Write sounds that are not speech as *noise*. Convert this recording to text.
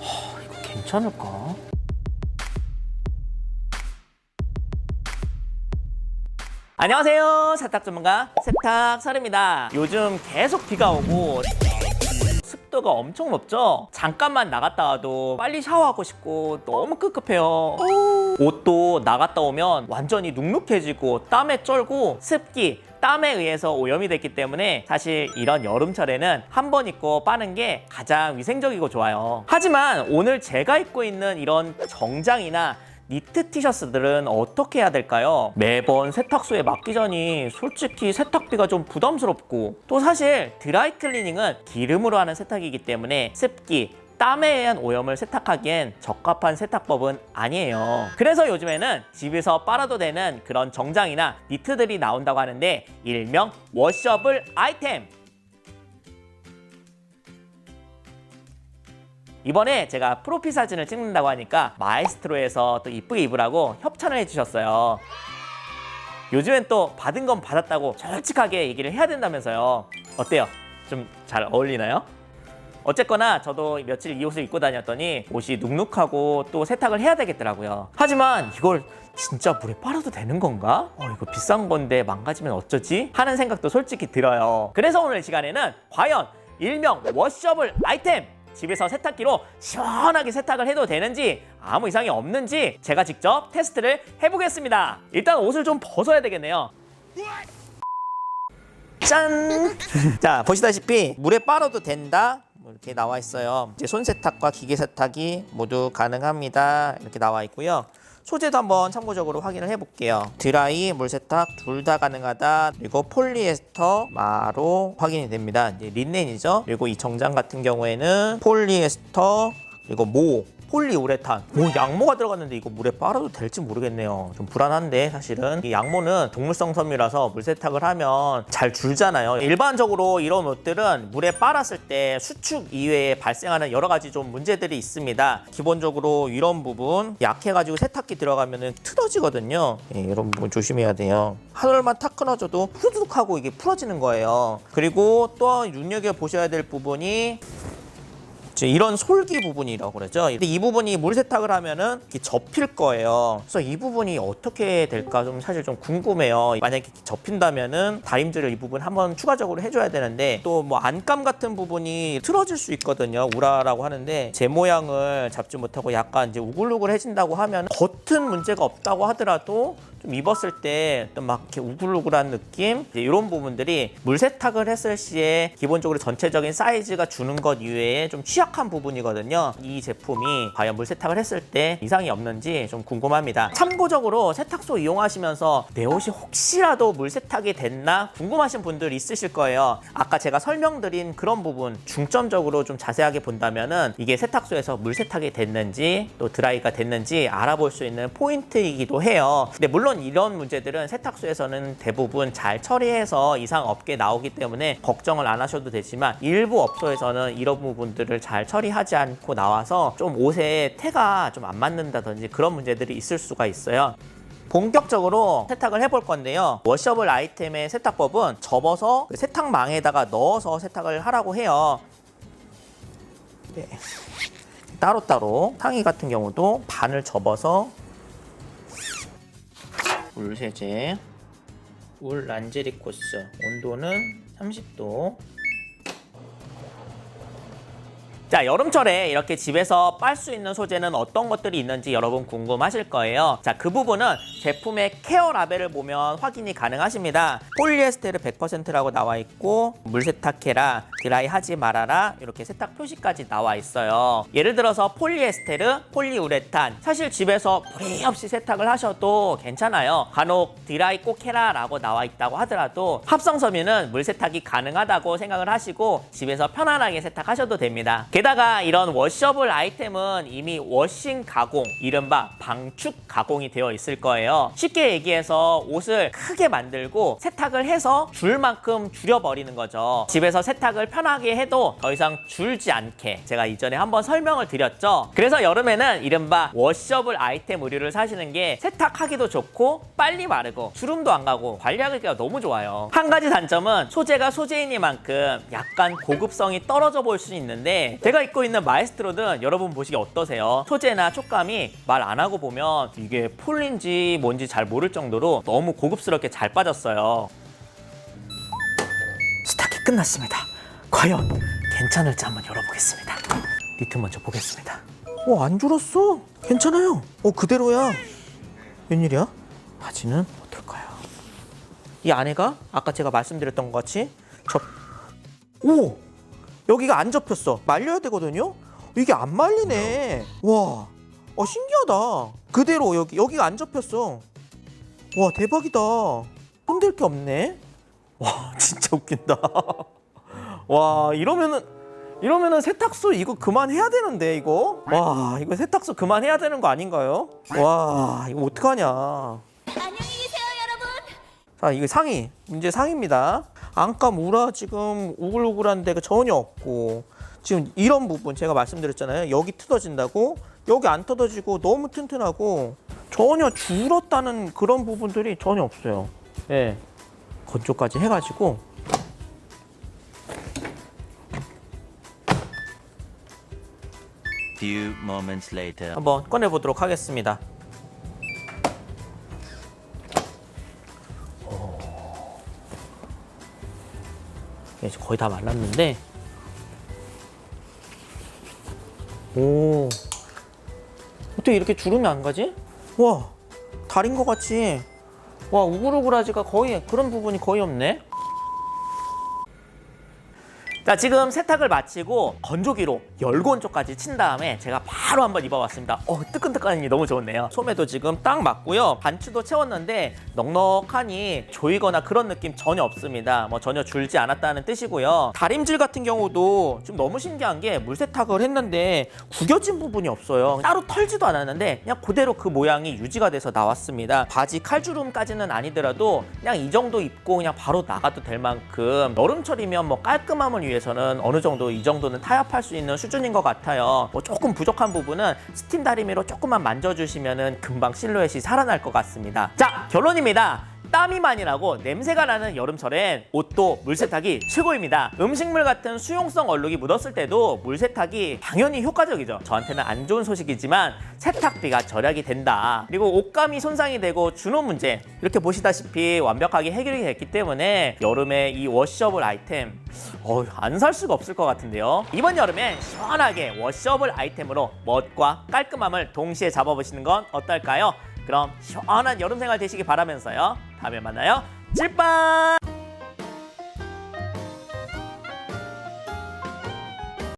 하, 이거 괜찮을까? 안녕하세요. 세탁 전문가 세탁 설입니다. 요즘 계속 비가 오고 습도가 엄청 높죠? 잠깐만 나갔다 와도 빨리 샤워하고 싶고 너무 급급해요. 옷도 나갔다 오면 완전히 눅눅해지고 땀에 쩔고 습기, 땀에 의해서 오염이 됐기 때문에 사실 이런 여름철에는 한 번 입고 빠는 게 가장 위생적이고 좋아요. 하지만 오늘 제가 입고 있는 이런 정장이나 니트 티셔츠들은 어떻게 해야 될까요? 매번 세탁소에 맡기 전이 솔직히 세탁비가 좀 부담스럽고 또 사실 드라이 클리닝은 기름으로 하는 세탁이기 때문에 습기, 땀에 의한 오염을 세탁하기엔 적합한 세탁법은 아니에요. 그래서 요즘에는 집에서 빨아도 되는 그런 정장이나 니트들이 나온다고 하는데 일명 워셔블 아이템 이번에 제가 프로필 사진을 찍는다고 하니까 마에스트로에서 또 이쁘게 입으라고 협찬을 해주셨어요. 요즘엔 또 받은 건 받았다고 솔직하게 얘기를 해야 된다면서요. 어때요? 좀 잘 어울리나요? 어쨌거나 저도 며칠 이 옷을 입고 다녔더니 옷이 눅눅하고 또 세탁을 해야 되겠더라고요. 하지만 이걸 진짜 물에 빨아도 되는 건가? 어, 이거 비싼 건데 망가지면 어쩌지? 하는 생각도 솔직히 들어요. 그래서 오늘 시간에는 과연 일명 워셔블 아이템 집에서 세탁기로 시원하게 세탁을 해도 되는지 아무 이상이 없는지 제가 직접 테스트를 해보겠습니다. 일단 옷을 좀 벗어야 되겠네요. 짠! *laughs* 자, 보시다시피 물에 빨아도 된다. 뭐 이렇게 나와 있어요. 이제 손 세탁과 기계 세탁이 모두 가능합니다. 이렇게 나와 있고요. 소재도 한번 참고적으로 확인을 해볼게요. 드라이, 물 세탁 둘 다 가능하다. 그리고 폴리에스터, 마로 확인이 됩니다. 이제 린넨이죠. 그리고 이 정장 같은 경우에는 폴리에스터, 그리고 모, 폴리우레탄. 뭐 양모가 들어갔는데 이거 물에 빨아도 될지 모르겠네요. 좀 불안한데 사실은 이 양모는 동물성 섬유라서 물 세탁을 하면 잘 줄잖아요. 일반적으로 이런 옷들은 물에 빨았을 때 수축 이외에 발생하는 여러 가지 좀 문제들이 있습니다. 기본적으로 이런 부분 약해가지고 세탁기 들어가면 틀어지거든요. 예, 이런 부분 조심해야 돼요. 하늘만 탁 끊어져도 후두둑 하고 이게 풀어지는 거예요. 그리고 또 눈여겨 보셔야 될 부분이 이제 이런 솔기 부분이라고 그러죠. 근데 이 부분이 물 세탁을 하면은 이렇게 접힐 거예요. 그래서 이 부분이 어떻게 될까 좀 사실 좀 궁금해요. 만약에 접힌다면은 다림질을 이 부분 한번 추가적으로 해줘야 되는데 또 뭐 안감 같은 부분이 틀어질 수 있거든요. 우라라고 하는데 제 모양을 잡지 못하고 약간 이제 우글우글해진다고 하면 겉은 문제가 없다고 하더라도 좀 입었을 때 또 막 이렇게 우글우글한 느낌? 이런 부분들이 물 세탁을 했을 시에 기본적으로 전체적인 사이즈가 주는 것 이외에 좀 취약한 부분이거든요. 이 제품이 과연 물 세탁을 했을 때 이상이 없는지 좀 궁금합니다. 참고적으로 세탁소 이용하시면서 내 옷이 혹시라도 물 세탁이 됐나 궁금하신 분들 있으실 거예요. 아까 제가 설명드린 그런 부분 중점적으로 좀 자세하게 본다면은 이게 세탁소에서 물 세탁이 됐는지 또 드라이가 됐는지 알아볼 수 있는 포인트이기도 해요. 근데 물론 이런 문제들은 세탁소에서는 대부분 잘 처리해서 이상 없게 나오기 때문에 걱정을 안 하셔도 되지만 일부 업소에서는 이런 부분들을 잘 처리하지 않고 나와서 좀 옷에 태가 좀 안 맞는다든지 그런 문제들이 있을 수가 있어요. 본격적으로 세탁을 해볼 건데요. 워셔블 아이템의 세탁법은 접어서 그 세탁망에다가 넣어서 세탁을 하라고 해요. 네. 따로따로 탕이 같은 경우도 반을 접어서 물 세제 울 란제리 코스. 온도는 30도 자 여름철에 이렇게 집에서 빨 수 있는 소재는 어떤 것들이 있는지 여러분 궁금하실 거예요. 자 그 부분은 제품의 케어 라벨을 보면 확인이 가능하십니다. 폴리에스테르 100%라고 나와 있고 물 세탁해라 드라이 하지 말아라 이렇게 세탁 표시까지 나와 있어요. 예를 들어서 폴리에스테르 폴리우레탄. 사실 집에서 무리 없이 세탁을 하셔도 괜찮아요. 간혹 드라이 꼭 해라 라고 나와 있다고 하더라도 합성 섬유는 물 세탁이 가능하다고 생각을 하시고 집에서 편안하게 세탁하셔도 됩니다 게다가 이런 워셔블 아이템은 이미 워싱 가공, 이른바 방축 가공이 되어 있을 거예요. 쉽게 얘기해서 옷을 크게 만들고 세탁을 해서 줄 만큼 줄여버리는 거죠. 집에서 세탁을 편하게 해도 더 이상 줄지 않게 제가 이전에 한번 설명을 드렸죠. 그래서 여름에는 이른바 워셔블 아이템 의류를 사시는 게 세탁하기도 좋고 빨리 마르고 주름도 안 가고 관리하기가 너무 좋아요. 한 가지 단점은 소재가 소재이니만큼 약간 고급성이 떨어져 보일 수 있는데 제가 입고 있는 마에스트로는 여러분 보시기 어떠세요? 소재나 촉감이 말 안 하고 보면 이게 폴인지 뭔지 잘 모를 정도로 너무 고급스럽게 잘 빠졌어요. 스타킹 끝났습니다. 과연 괜찮을지 한번 열어보겠습니다. 니트 먼저 보겠습니다. 어, 안 줄었어. 괜찮아요. 어, 그대로야. 웬일이야? 바지는 어떨까요? 이 안에가 아까 제가 말씀드렸던 것 같이 접... 오! 여기가 안 접혔어. 말려야 되거든요? 이게 안 말리네. 와, 어, 신기하다. 그대로 여기, 여기가 안 접혔어. 와, 대박이다. 흔들 게 없네. 와, *laughs* 진짜 웃긴다. 와, 이러면은, 이러면은 세탁소 이거 그만해야 되는데, 이거? 와, 이거 세탁소 그만해야 되는 거 아닌가요? 와, 이거 어떡하냐. 안녕히 계세요, 여러분. 자, 이게 상의. 문제 상입니다. 안감 우라 지금 우글우글한 데가 전혀 없고 지금 이런 부분 제가 말씀드렸잖아요. 여기 뜯어진다고 여기 안 뜯어지고 너무 튼튼하고 전혀 줄었다는 그런 부분들이 전혀 없어요. 예. 건조까지 해가지고 Few moments later. 한번 꺼내 보도록 하겠습니다. 오. 이제 거의 다 말랐는데, 오, 어떻게 이렇게 주름이 안 가지? 와, 달인 것 같이, 와 우글우글하지가 거의 그런 부분이 거의 없네. 자 지금 세탁을 마치고 건조기로 열고온 쪽까지 친 다음에 제가 바로 한번 입어봤습니다. 어 뜨끈뜨끈하니 너무 좋네요. 소매도 지금 딱 맞고요. 반추도 채웠는데 넉넉하니 조이거나 그런 느낌 전혀 없습니다. 뭐 전혀 줄지 않았다는 뜻이고요. 다림질 같은 경우도 좀 너무 신기한 게 물세탁을 했는데 구겨진 부분이 없어요. 따로 털지도 않았는데 그냥 그대로 그 모양이 유지가 돼서 나왔습니다. 바지 칼주름까지는 아니더라도 그냥 이 정도 입고 그냥 바로 나가도 될 만큼 여름철이면 뭐 깔끔함을 위해 서는 어느 정도 이 정도는 타협할 수 있는 수준인 것 같아요. 뭐 조금 부족한 부분은 스팀 다리미로 조금만 만져주시면은 금방 실루엣이 살아날 것 같습니다. 자 결론입니다. 땀이 많이 나고 냄새가 나는 여름철엔 옷도 물세탁이 최고입니다. 음식물 같은 수용성 얼룩이 묻었을 때도 물세탁이 당연히 효과적이죠. 저한테는 안 좋은 소식이지만 세탁비가 절약이 된다. 그리고 옷감이 손상이 되고 준호 문제 이렇게 보시다시피 완벽하게 해결이 됐기 때문에 여름에 이 워셔블 아이템 안 살 수가 없을 것 같은데요. 이번 여름엔 시원하게 워셔블 아이템으로 멋과 깔끔함을 동시에 잡아보시는 건 어떨까요? 그럼 시원한 여름 생활 되시기 바라면서요. 다음에 만나요. 찔빵!